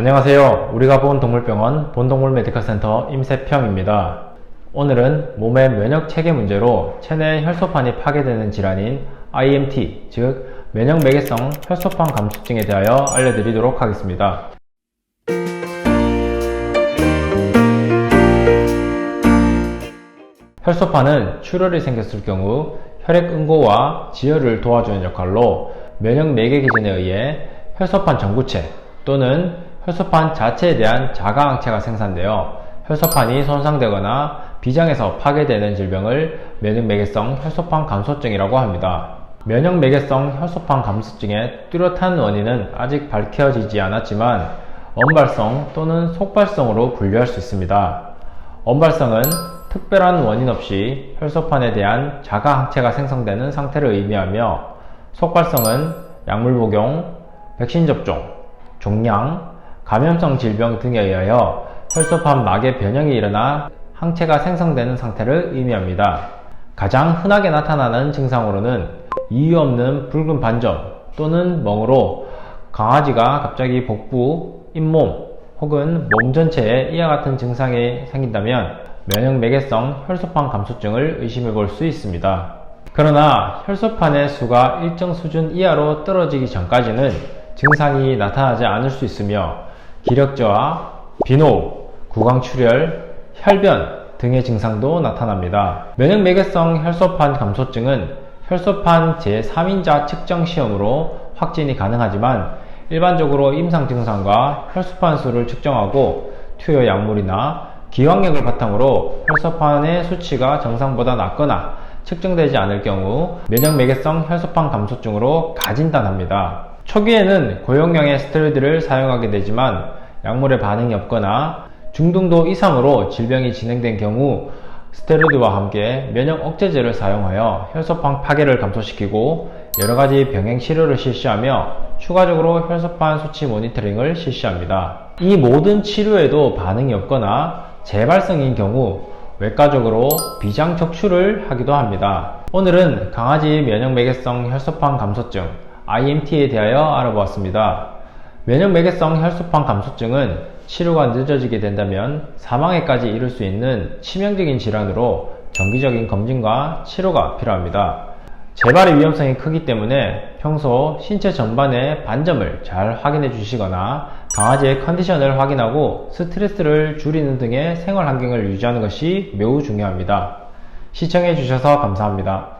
안녕하세요. 우리가 본 동물병원 본동물 메디컬 센터 임세평입니다. 오늘은 몸의 면역 체계 문제로 체내 혈소판이 파괴되는 질환인 IMT, 즉 면역 매개성 혈소판 감소증에 대하여 알려드리도록 하겠습니다. 혈소판은 출혈이 생겼을 경우 혈액 응고와 지혈을 도와주는 역할로 면역 매개 기전에 의해 혈소판 전구체 또는 혈소판 자체에 대한 자가항체가 생산되어 혈소판이 손상되거나 비장에서 파괴되는 질병을 면역매개성 혈소판 감소증이라고 합니다. 면역매개성 혈소판 감소증의 뚜렷한 원인은 아직 밝혀지지 않았지만 언발성 또는 속발성으로 분류할 수 있습니다. 언발성은 특별한 원인 없이 혈소판에 대한 자가항체가 생성되는 상태를 의미하며 속발성은 약물 복용, 백신 접종, 종양, 감염성 질병 등에 의하여 혈소판 막의 변형이 일어나 항체가 생성되는 상태를 의미합니다. 가장 흔하게 나타나는 증상으로는 이유 없는 붉은 반점 또는 멍으로 강아지가 갑자기 복부, 잇몸 혹은 몸 전체에 이와 같은 증상이 생긴다면 면역 매개성 혈소판 감소증을 의심해 볼 수 있습니다. 그러나 혈소판의 수가 일정 수준 이하로 떨어지기 전까지는 증상이 나타나지 않을 수 있으며 기력저하, 비노, 구강출혈, 혈변 등의 증상도 나타납니다. 면역매개성 혈소판 감소증은 혈소판 제3인자 측정 시험으로 확진이 가능하지만 일반적으로 임상 증상과 혈소판 수를 측정하고 투여 약물이나 기왕약을 바탕으로 혈소판의 수치가 정상보다 낮거나 측정되지 않을 경우 면역매개성 혈소판 감소증으로 가진단합니다. 초기에는 고용량의 스테로이드를 사용하게 되지만 약물에 반응이 없거나 중등도 이상으로 질병이 진행된 경우 스테로이드와 함께 면역 억제제를 사용하여 혈소판 파괴를 감소시키고 여러가지 병행 치료를 실시하며 추가적으로 혈소판 수치 모니터링을 실시합니다. 이 모든 치료에도 반응이 없거나 재발성인 경우 외과적으로 비장 척추를 하기도 합니다. 오늘은 강아지 면역 매개성 혈소판 감소증 IMT에 대하여 알아보았습니다. 면역 매개성 혈소판 감소증은 치료가 늦어지게 된다면 사망에까지 이를 수 있는 치명적인 질환으로 정기적인 검진과 치료가 필요합니다. 재발의 위험성이 크기 때문에 평소 신체 전반의 반점을 잘 확인해 주시거나 강아지의 컨디션을 확인하고 스트레스를 줄이는 등의 생활 환경을 유지하는 것이 매우 중요합니다. 시청해 주셔서 감사합니다.